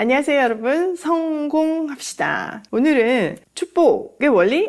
안녕하세요 여러분. 성공합시다. 오늘은 축복의 원리?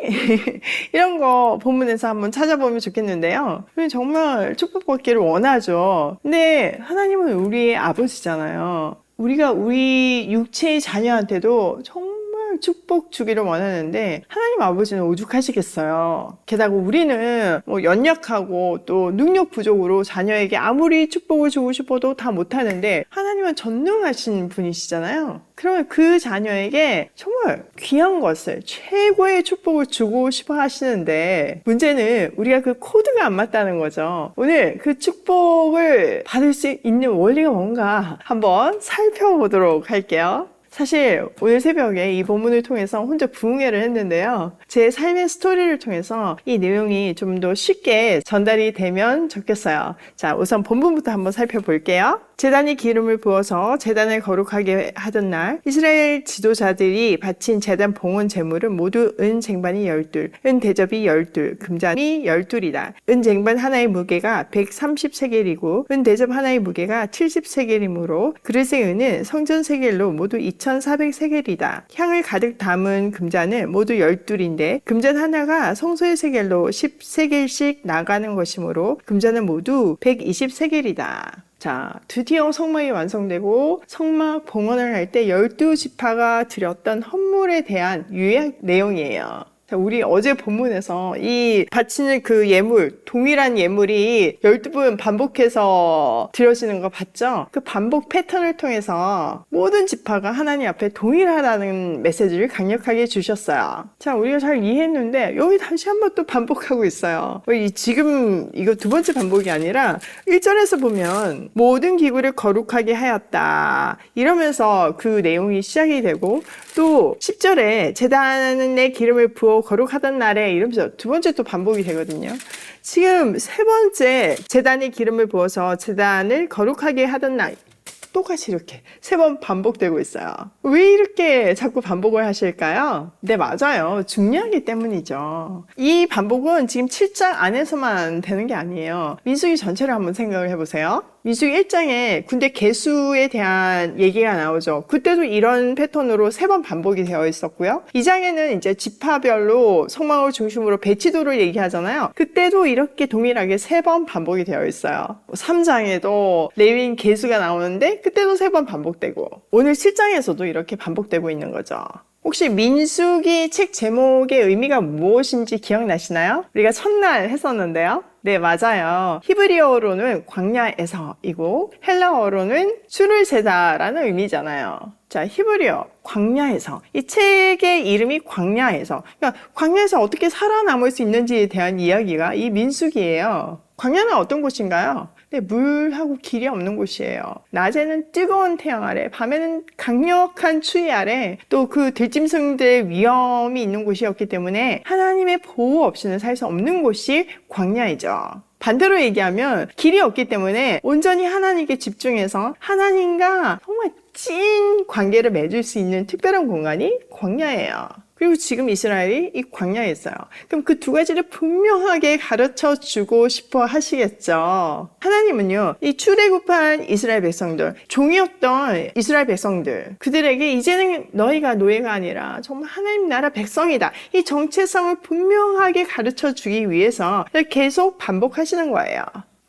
이런 거 본문에서 한번 찾아보면 좋겠는데요. 정말 축복받기를 원하죠. 근데 하나님은 우리의 아버지잖아요. 우리가 우리 육체의 자녀한테도 정말 축복 주기를 원하는데 하나님 아버지는 오죽하시겠어요. 게다가 우리는 뭐 연약하고 또 능력 부족으로 자녀에게 아무리 축복을 주고 싶어도 다 못하는데 하나님은 전능하신 분이시잖아요. 그러면 그 자녀에게 정말 귀한 것을 최고의 축복을 주고 싶어 하시는데 문제는 우리가 그 코드가 안 맞다는 거죠. 오늘 그 축복을 받을 수 있는 원리가 뭔가 한번 살펴보도록 할게요. 사실 오늘 새벽에 이 본문을 통해서 혼자 부흥회를 했는데요. 제 삶의 스토리를 통해서 이 내용이 좀 더 쉽게 전달이 되면 좋겠어요. 자, 우선 본문부터 한번 살펴볼게요. 재단이 기름을 부어서 재단을 거룩하게 하던 날 이스라엘 지도자들이 바친 재단 봉헌 재물은 모두 은 쟁반이 열둘은 대접이 열둘 금잔이 열둘이다은 쟁반 하나의 무게가 130세겔이고 은 대접 하나의 무게가 70세겔이므로 그릇의 은은 성전 세겔로 모두 2 2,403개리다. 향을 가득 담은 금잔을 모두 12인데 금잔 하나가 성소의 세겔로 13개씩 나가는 것이므로 금잔은 모두 123개리다. 자, 드디어 성막이 완성되고 성막 봉헌을 할 때 12지파가 드렸던 헌물에 대한 유약 내용이에요. 자, 우리 어제 본문에서 이 바치는 그 예물, 동일한 예물이 12분 반복해서 드려지는 거 봤죠? 그 반복 패턴을 통해서 모든 지파가 하나님 앞에 동일하다는 메시지를 강력하게 주셨어요. 자, 우리가 잘 이해했는데 여기 다시 한번 또 반복하고 있어요. 이 지금 이거 두 번째 반복이 아니라 1절에서 보면 모든 기구를 거룩하게 하였다. 이러면서 그 내용이 시작이 되고 또 10절에 재단에 기름을 부어 거룩하던 날에 이러면서 두 번째 또 반복이 되거든요. 지금 세 번째 재단에 기름을 부어서 재단을 거룩하게 하던 날 똑같이 이렇게 세 번 반복되고 있어요. 왜 이렇게 자꾸 반복을 하실까요? 네, 맞아요. 중요하기 때문이죠. 이 반복은 지금 7장 안에서만 되는 게 아니에요. 민수기 전체를 한번 생각을 해보세요. 민수기 1장에 군대 개수에 대한 얘기가 나오죠. 그때도 이런 패턴으로 세 번 반복이 되어 있었고요. 2장에는 이제 지파별로 성망을 중심으로 배치도를 얘기하잖아요. 그때도 이렇게 동일하게 세 번 반복이 되어 있어요. 3장에도 레위인 개수가 나오는데 그때도 세 번 반복되고 오늘 7장에서도 이렇게 반복되고 있는 거죠. 혹시 민수기 책 제목의 의미가 무엇인지 기억나시나요? 우리가 첫날 했었는데요. 네, 맞아요. 히브리어로는 광야에서이고 헬라어로는 술을 세다라는 의미잖아요. 자, 히브리어 광야에서 이 책의 이름이 광야에서 그러니까 광야에서 어떻게 살아남을 수 있는지에 대한 이야기가 이 민수기예요. 광야는 어떤 곳인가요? 네, 물하고 길이 없는 곳이에요. 낮에는 뜨거운 태양 아래, 밤에는 강력한 추위 아래, 또 그 들짐승들의 위험이 있는 곳이었기 때문에 하나님의 보호 없이는 살 수 없는 곳이 광야이죠. 반대로 얘기하면 길이 없기 때문에 온전히 하나님께 집중해서 하나님과 정말 찐 관계를 맺을 수 있는 특별한 공간이 광야예요. 그리고 지금 이스라엘이 이 광야에 있어요. 그럼 그 두 가지를 분명하게 가르쳐 주고 싶어 하시겠죠. 하나님은요, 이 출애굽한 이스라엘 백성들, 종이었던 이스라엘 백성들, 그들에게 이제는 너희가 노예가 아니라 정말 하나님 나라 백성이다. 이 정체성을 분명하게 가르쳐 주기 위해서 계속 반복하시는 거예요.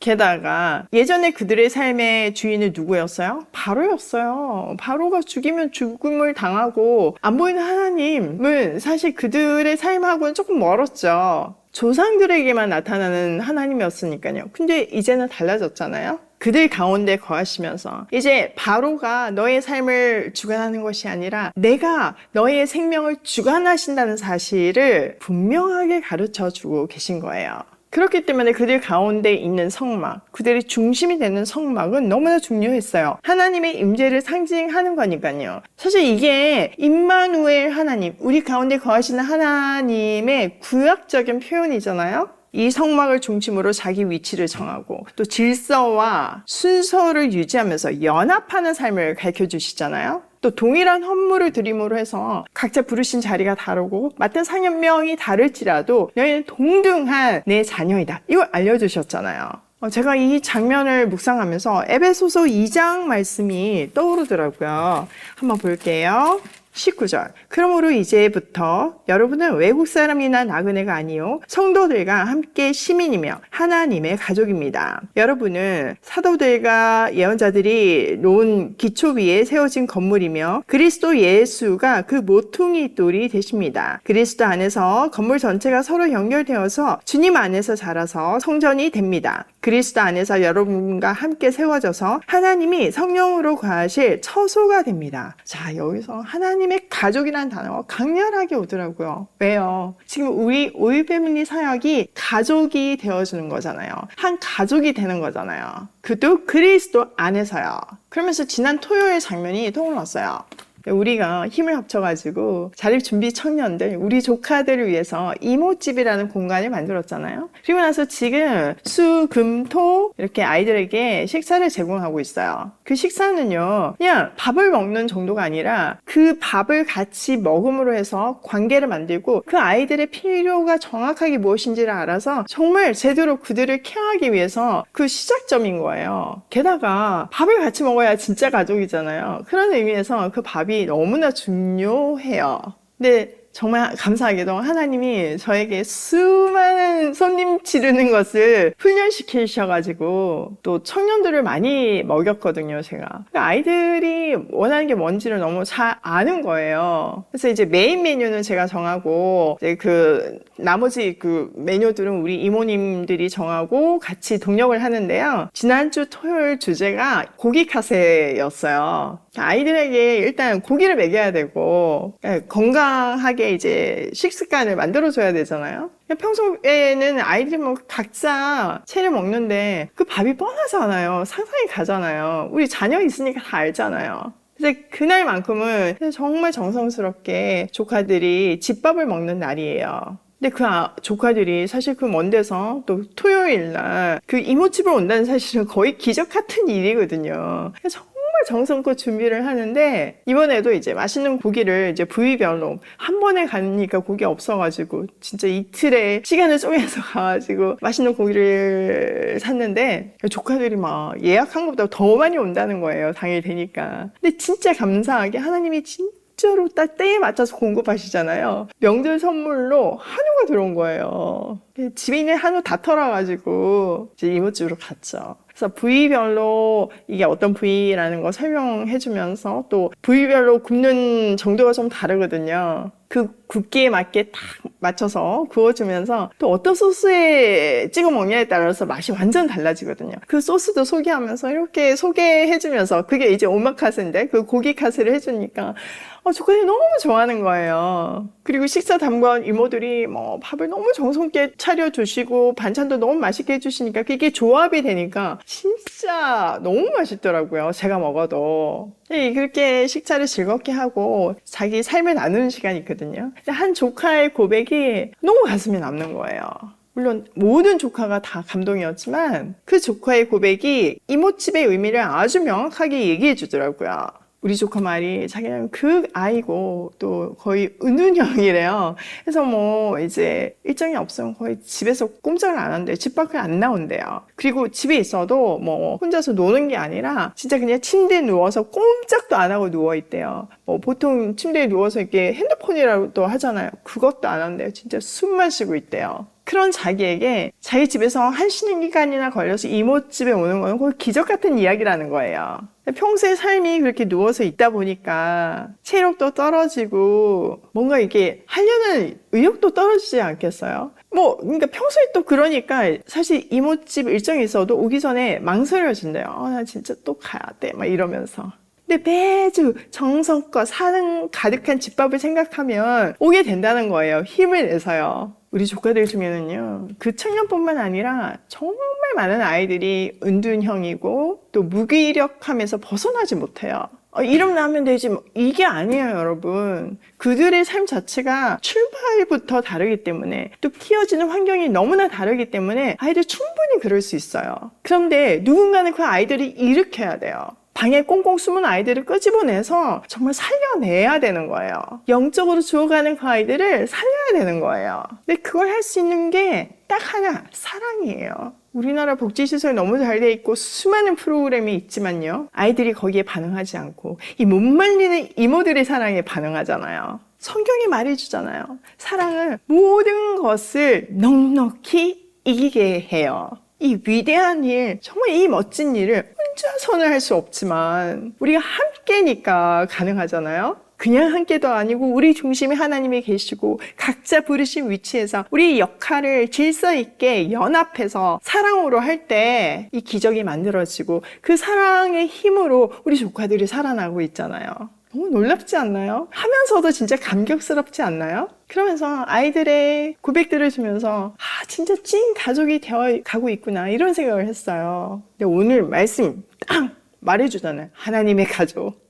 게다가 예전에 그들의 삶의 주인은 누구였어요? 바로였어요. 바로가 죽이면 죽음을 당하고 안 보이는 하나님은 사실 그들의 삶하고는 조금 멀었죠. 조상들에게만 나타나는 하나님이었으니까요. 근데 이제는 달라졌잖아요. 그들 가운데 거하시면서 이제 바로가 너의 삶을 주관하는 것이 아니라 내가 너의 생명을 주관하신다는 사실을 분명하게 가르쳐 주고 계신 거예요. 그렇기 때문에 그들 가운데 있는 성막, 그들의 중심이 되는 성막은 너무나 중요했어요. 하나님의 임재를 상징하는 거니까요. 사실 이게 임마누엘 하나님, 우리 가운데 거하시는 하나님의 구약적인 표현이잖아요. 이 성막을 중심으로 자기 위치를 정하고 또 질서와 순서를 유지하면서 연합하는 삶을 가르쳐 주시잖아요. 또 동일한 헌물을 드림으로 해서 각자 부르신 자리가 다르고 맡은 상현명이 다를지라도 너희는 동등한 내 자녀이다. 이걸 알려주셨잖아요. 어, 제가 이 장면을 묵상하면서 에베소서 2장 말씀이 떠오르더라고요. 한번 볼게요. 19절. 그러므로 이제부터 여러분은 외국 사람이나 나그네가 아니요 성도들과 함께 시민이며 하나님의 가족입니다. 여러분은 사도들과 예언자들이 놓은 기초 위에 세워진 건물이며 그리스도 예수가 그 모퉁이 돌이 되십니다. 그리스도 안에서 건물 전체가 서로 연결되어서 주님 안에서 자라서 성전이 됩니다. 그리스도 안에서 여러분과 함께 세워져서 하나님이 성령으로 거하실 처소가 됩니다. 자, 여기서 하나님의 가족이라는 단어가 강렬하게 오더라고요. 왜요? 지금 우리 오일 패밀리 사역이 가족이 되어주는 거잖아요. 한 가족이 되는 거잖아요. 그도 그리스도 안에서요. 그러면서 지난 토요일 장면이 떠올랐어요. 우리가 힘을 합쳐가지고 자립 준비 청년들, 우리 조카들을 위해서 이모집이라는 공간을 만들었잖아요. 그리고 나서 지금 수, 금, 토 이렇게 아이들에게 식사를 제공하고 있어요. 그 식사는요, 그냥 밥을 먹는 정도가 아니라 그 밥을 같이 먹음으로 해서 관계를 만들고 그 아이들의 필요가 정확하게 무엇인지를 알아서 정말 제대로 그들을 케어하기 위해서 그 시작점인 거예요. 게다가 밥을 같이 먹어야 진짜 가족이잖아요. 그런 의미에서 그 밥이 너무나 중요해요. 근데 정말 감사하게도 하나님이 저에게 수많은 손님 지르는 것을 훈련시키셔가지고 또 청년들을 많이 먹였거든요, 제가. 그러니까 아이들이 원하는 게 뭔지를 너무 잘 아는 거예요. 그래서 이제 메인 메뉴는 제가 정하고, 이제 그 나머지 그 메뉴들은 우리 이모님들이 정하고 같이 동력을 하는데요. 지난주 토요일 주제가 고기 카세였어요. 아이들에게 일단 고기를 먹여야 되고 그러니까 건강하게 이제 식습관을 만들어줘야 되잖아요. 평소에는 아이들이 뭐 각자 채를 먹는데 그 밥이 뻔하잖아요. 상상이 가잖아요. 우리 자녀 있으니까 다 알잖아요. 그래서 그날만큼은 정말 정성스럽게 조카들이 집밥을 먹는 날이에요. 근데 그 아- 조카들이 사실 그 먼 데서 또 토요일 날 그 이모집을 온다는 사실은 거의 기적 같은 일이거든요. 그래서 정말 정성껏 준비를 하는데 이번에도 이제 맛있는 고기를 이제 부위별로 한 번에 가니까 고기 없어가지고 진짜 이틀에 시간을 쪼개서 가가지고 맛있는 고기를 샀는데 조카들이 막 예약한 것보다 더 많이 온다는 거예요. 당일 되니까. 근데 진짜 감사하게 하나님이 진 진짜로 딱 때에 맞춰서 공급하시잖아요. 명절 선물로 한우가 들어온 거예요. 집에 있는 한우 다 털어가지고 이제 이모집으로 갔죠. 그래서 부위별로 이게 어떤 부위라는 거 설명해주면서 또 부위별로 굽는 정도가 좀 다르거든요. 그 굽기에 맞게 딱 맞춰서 구워주면서 또 어떤 소스에 찍어 먹냐에 따라서 맛이 완전 달라지거든요. 그 소스도 소개하면서 이렇게 소개해주면서 그게 이제 오마카세인데 그 고기 카세를 해주니까 어, 조카들이 너무 좋아하는 거예요. 그리고 식사 담권 이모들이 뭐 밥을 너무 정성있게 차려 주시고 반찬도 너무 맛있게 해주시니까 그게 조합이 되니까 진짜 너무 맛있더라고요. 제가 먹어도. 네, 그렇게 식사를 즐겁게 하고 자기 삶을 나누는 시간이 있거든요. 근데 한 조카의 고백이 너무 가슴에 남는 거예요. 물론 모든 조카가 다 감동이었지만 그 조카의 고백이 이모집의 의미를 아주 명확하게 얘기해 주더라고요. 우리 조카 말이 자기는 그 아이고 또 거의 은둔형이래요. 그래서 뭐 이제 일정이 없으면 거의 집에서 꼼짝을 안 한대요. 집 밖을 안 나온대요. 그리고 집에 있어도 뭐 혼자서 노는 게 아니라 진짜 그냥 침대에 누워서 꼼짝도 안 하고 누워 있대요. 뭐 보통 침대에 누워서 이렇게 핸드폰이라도 하잖아요. 그것도 안 한대요. 진짜 숨만 쉬고 있대요. 그런 자기에게 자기 집에서 한 쉬는 기간이나 걸려서 이모 집에 오는 건 거의 기적 같은 이야기라는 거예요. 평소에 삶이 그렇게 누워서 있다 보니까 체력도 떨어지고 뭔가 이게 하려는 의욕도 떨어지지 않겠어요? 뭐, 그러니까 평소에 또 그러니까 사실 이모집 일정이 있어도 오기 전에 망설여진대요. 어, 나 진짜 또 가야 돼. 막 이러면서. 근데 매주 정성껏 사는 가득한 집밥을 생각하면 오게 된다는 거예요. 힘을 내서요. 우리 조카들 중에는요, 그 청년뿐만 아니라 정말 많은 아이들이 은둔형이고 또 무기력함에서 벗어나지 못해요. 어, 이름 나면 되지. 뭐. 이게 아니에요, 여러분. 그들의 삶 자체가 출발부터 다르기 때문에 또 키워지는 환경이 너무나 다르기 때문에 아이들 충분히 그럴 수 있어요. 그런데 누군가는 그 아이들이 일으켜야 돼요. 방에 꽁꽁 숨은 아이들을 끄집어내서 정말 살려내야 되는 거예요. 영적으로 죽어가는 그 아이들을 살려야 되는 거예요. 근데 그걸 할 수 있는 게 딱 하나, 사랑이에요. 우리나라 복지시설 너무 잘 돼 있고 수많은 프로그램이 있지만요. 아이들이 거기에 반응하지 않고 이 못 말리는 이모들의 사랑에 반응하잖아요. 성경이 말해주잖아요. 사랑은 모든 것을 넉넉히 이기게 해요. 이 위대한 일, 정말 이 멋진 일을 혼자서는 할 수 없지만 우리가 함께니까 가능하잖아요. 그냥 함께도 아니고 우리 중심에 하나님이 계시고 각자 부르신 위치에서 우리 역할을 질서 있게 연합해서 사랑으로 할 때 이 기적이 만들어지고 그 사랑의 힘으로 우리 조카들이 살아나고 있잖아요. 너무 놀랍지 않나요? 하면서도 진짜 감격스럽지 않나요? 그러면서 아이들의 고백 들으시면서 아 진짜 찐 가족이 되어 가고 있구나 이런 생각을 했어요. 근데 오늘 말씀 딱 말해주잖아요. 하나님의 가족.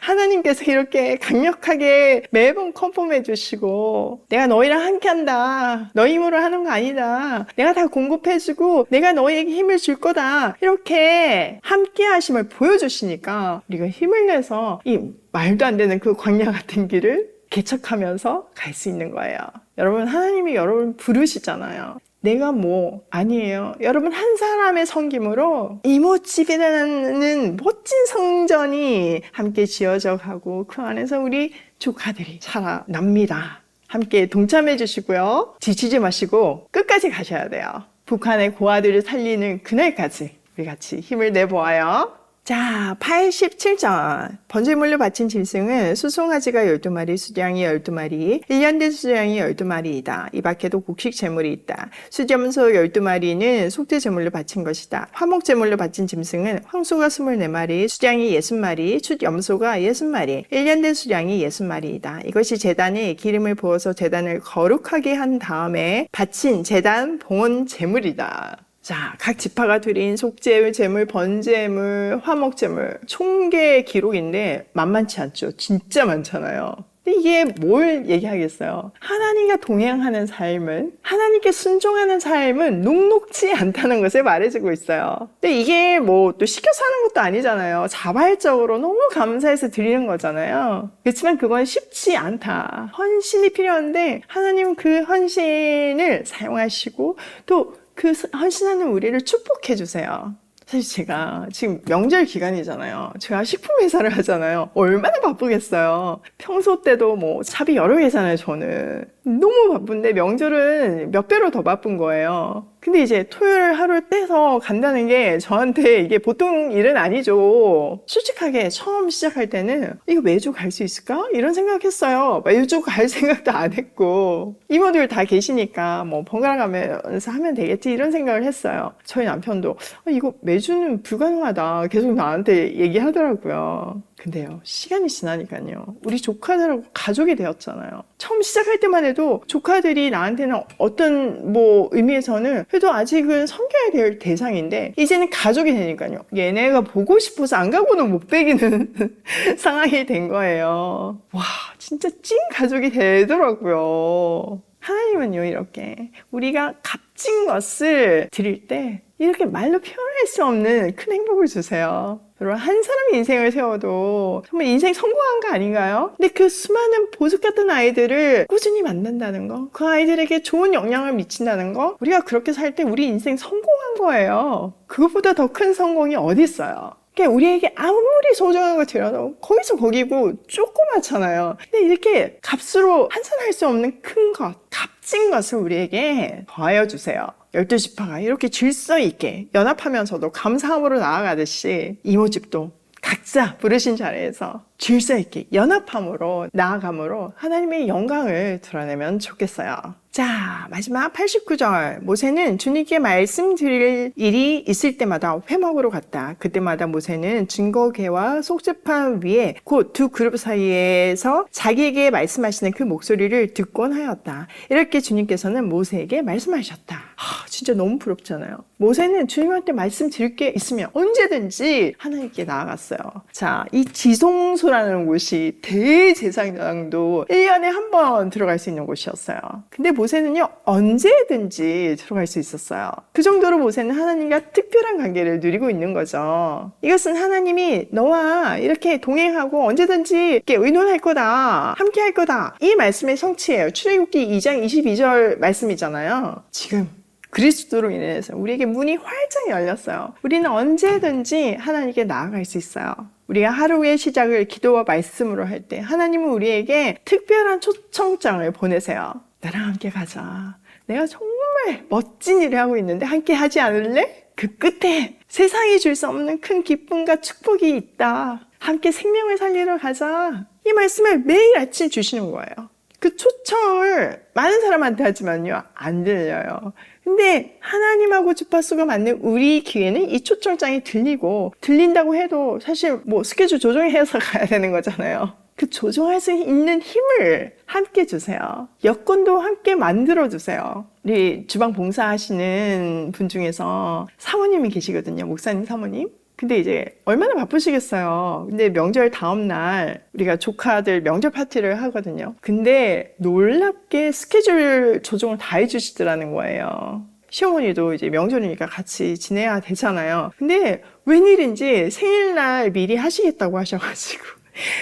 하나님께서 이렇게 강력하게 매번 컨펌해 주시고 내가 너희랑 함께 한다. 너희 힘으로 하는 거 아니다. 내가 다 공급해 주고 내가 너희에게 힘을 줄 거다. 이렇게 함께 하심을 보여 주시니까 우리가 힘을 내서 이 말도 안 되는 그 광야 같은 길을 개척하면서 갈 수 있는 거예요. 여러분 하나님이 여러분 부르시잖아요. 내가 뭐 아니에요. 여러분 한 사람의 섬김으로 이모집이라는 멋진 성전이 함께 지어져 가고 그 안에서 우리 조카들이 살아납니다. 함께 동참해 주시고요. 지치지 마시고 끝까지 가셔야 돼요. 북한의 고아들을 살리는 그날까지 우리 같이 힘을 내보아요. 자, 87전. 번제물로 바친 짐승은 수송아지가 12마리, 수량이 12마리, 1년 된 수량이 12마리이다. 이 밖에도 곡식 제물이 있다. 수점소 12마리는 속죄 제물로 바친 것이다. 화목 제물로 바친 짐승은 황소가 24마리, 수량이 60마리, 숫염소가 60마리, 1년 된 수량이 60마리이다. 이것이 제단에 기름을 부어서 제단을 거룩하게 한 다음에 바친 제단 봉헌 제물이다. 자, 각 지파가 드린 속죄 제물, 번제물, 화목제물 총계 기록인데 만만치 않죠. 진짜 많잖아요. 근데 이게 뭘 얘기하겠어요? 하나님과 동행하는 삶은 하나님께 순종하는 삶은 녹록지 않다는 것을 말해주고 있어요. 근데 이게 뭐 또 시켜서 하는 것도 아니잖아요. 자발적으로 너무 감사해서 드리는 거잖아요. 그렇지만 그건 쉽지 않다. 헌신이 필요한데 하나님 그 헌신을 사용하시고 또 그 헌신하는 우리를 축복해 주세요. 사실 제가 지금 명절 기간이잖아요. 제가 식품 회사를 하잖아요. 얼마나 바쁘겠어요. 평소 때도 뭐 샵이 여러 개잖아요, 저는. 너무 바쁜데 명절은 몇 배로 더 바쁜 거예요. 근데 이제 토요일 하루 떼서 간다는 게 저한테 이게 보통 일은 아니죠. 솔직하게 처음 시작할 때는 이거 매주 갈 수 있을까? 이런 생각했어요. 매주 갈 생각도 안 했고 이모들 다 계시니까 뭐 번갈아 가면서 하면 되겠지 이런 생각을 했어요. 저희 남편도 아, 이거 매주는 불가능하다. 계속 나한테 얘기하더라고요. 근데요, 시간이 지나니까요. 우리 조카들하고 가족이 되었잖아요. 처음 시작할 때만 해도 조카들이 나한테는 어떤 뭐 의미에서는 그래도 아직은 섬겨야 될 대상인데 이제는 가족이 되니까요. 얘네가 보고 싶어서 안 가고는 못 베기는 상황이 된 거예요. 와, 진짜 찐 가족이 되더라고요. 하나님은요, 이렇게 우리가 값진 것을 드릴 때 이렇게 말로 표현할 수 없는 큰 행복을 주세요. 여러분, 한 사람의 인생을 세워도 정말 인생 성공한 거 아닌가요? 근데 그 수많은 보석 같은 아이들을 꾸준히 만난다는 거, 그 아이들에게 좋은 영향을 미친다는 거, 우리가 그렇게 살 때 우리 인생 성공한 거예요. 그것보다 더 큰 성공이 어디 있어요? 그러니까 우리에게 아무리 소중한 거 드려도 거기서 거기고 조그맣잖아요. 근데 이렇게 값으로 환산할 수 없는 큰 것, 값진 것을 우리에게 더하여 주세요. 열두 지파가 이렇게 질서 있게 연합하면서도 감사함으로 나아가듯이 이모집도 각자 부르신 자리에서 질서 있게 연합함으로 나아감으로 하나님의 영광을 드러내면 좋겠어요. 자, 마지막 89절. 모세는 주님께 말씀드릴 일이 있을 때마다 회막으로 갔다. 그때마다 모세는 증거계와 속죄판 위에 곧 두 그룹 사이에서 자기에게 말씀하시는 그 목소리를 듣곤 하였다. 이렇게 주님께서는 모세에게 말씀하셨다. 하, 진짜 너무 부럽잖아요. 모세는 주님한테 말씀 드릴 게 있으면 언제든지 하나님께 나아갔어요. 자, 이 지성소 성소라는 곳이 대제사장도 1년에 한 번 들어갈 수 있는 곳이었어요. 근데 모세는요, 언제든지 들어갈 수 있었어요. 그 정도로 모세는 하나님과 특별한 관계를 누리고 있는 거죠. 이것은 하나님이 너와 이렇게 동행하고 언제든지 이렇게 의논할 거다. 함께 할 거다. 이 말씀의 성취예요. 출애굽기 2장 22절 말씀이잖아요. 지금 그리스도로 인해서 우리에게 문이 활짝 열렸어요. 우리는 언제든지 하나님께 나아갈 수 있어요. 우리가 하루의 시작을 기도와 말씀으로 할 때 하나님은 우리에게 특별한 초청장을 보내세요. 나랑 함께 가자. 내가 정말 멋진 일을 하고 있는데 함께 하지 않을래? 그 끝에 세상이 줄 수 없는 큰 기쁨과 축복이 있다. 함께 생명을 살리러 가자. 이 말씀을 매일 아침 주시는 거예요. 그 초청을 많은 사람한테 하지만요, 안 들려요. 근데 하나님하고 주파수가 맞는 우리 귀에는 이 초청장이 들리고, 들린다고 해도 사실 뭐 스케줄 조정해서 가야 되는 거잖아요. 그 조정할 수 있는 힘을 함께 주세요. 여건도 함께 만들어 주세요. 우리 주방 봉사하시는 분 중에서 사모님이 계시거든요. 목사님 사모님. 근데 이제 얼마나 바쁘시겠어요. 근데 명절 다음 날 우리가 조카들 명절 파티를 하거든요. 근데 놀랍게 스케줄 조정을 다 해주시더라는 거예요. 시어머니도 이제 명절이니까 같이 지내야 되잖아요. 근데 웬일인지 생일날 미리 하시겠다고 하셔가지고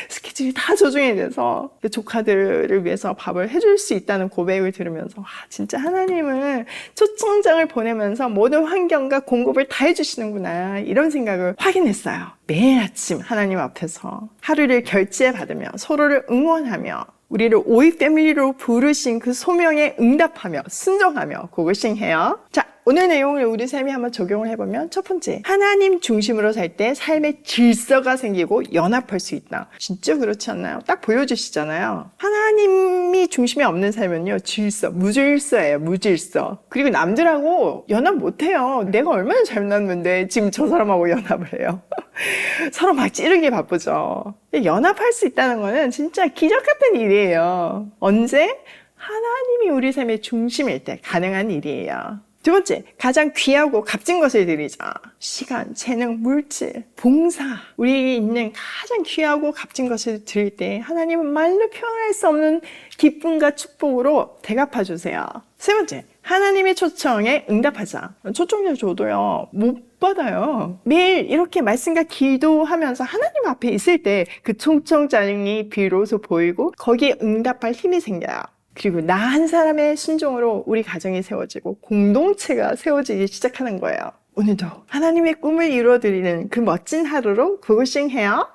스케줄이 다 조정이 돼서 그 조카들을 위해서 밥을 해줄 수 있다는 고백을 들으면서 와, 진짜 하나님은 초청장을 보내면서 모든 환경과 공급을 다 해주시는구나 이런 생각을 확인했어요. 매일 아침 하나님 앞에서 하루를 결제 받으며 서로를 응원하며 우리를 오이 패밀리로 부르신 그 소명에 응답하며 순종하며 고글싱해요. 자, 오늘 내용을 우리 삶에 한번 적용을 해보면 첫 번째, 하나님 중심으로 살 때 삶의 질서가 생기고 연합할 수 있다. 진짜 그렇지 않나요? 딱 보여주시잖아요. 하나님이 중심이 없는 삶은요, 질서, 무질서예요, 무질서. 그리고 남들하고 연합 못해요. 내가 얼마나 잘났는데 지금 저 사람하고 연합을 해요. 서로 막 찌르기 바쁘죠. 연합할 수 있다는 거는 진짜 기적 같은 일이에요. 언제? 하나님이 우리 삶의 중심일 때 가능한 일이에요. 두 번째, 가장 귀하고 값진 것을 드리자. 시간, 재능, 물질, 봉사. 우리에게 있는 가장 귀하고 값진 것을 드릴 때 하나님은 말로 표현할 수 없는 기쁨과 축복으로 대갚아 주세요. 세 번째, 하나님의 초청에 응답하자. 초청자 줘도요, 못 받아요. 매일 이렇게 말씀과 기도하면서 하나님 앞에 있을 때 그 초청장이 비로소 보이고 거기에 응답할 힘이 생겨요. 그리고 나 한 사람의 순종으로 우리 가정이 세워지고 공동체가 세워지기 시작하는 거예요. 오늘도 하나님의 꿈을 이루어드리는 그 멋진 하루로 고고싱 해요.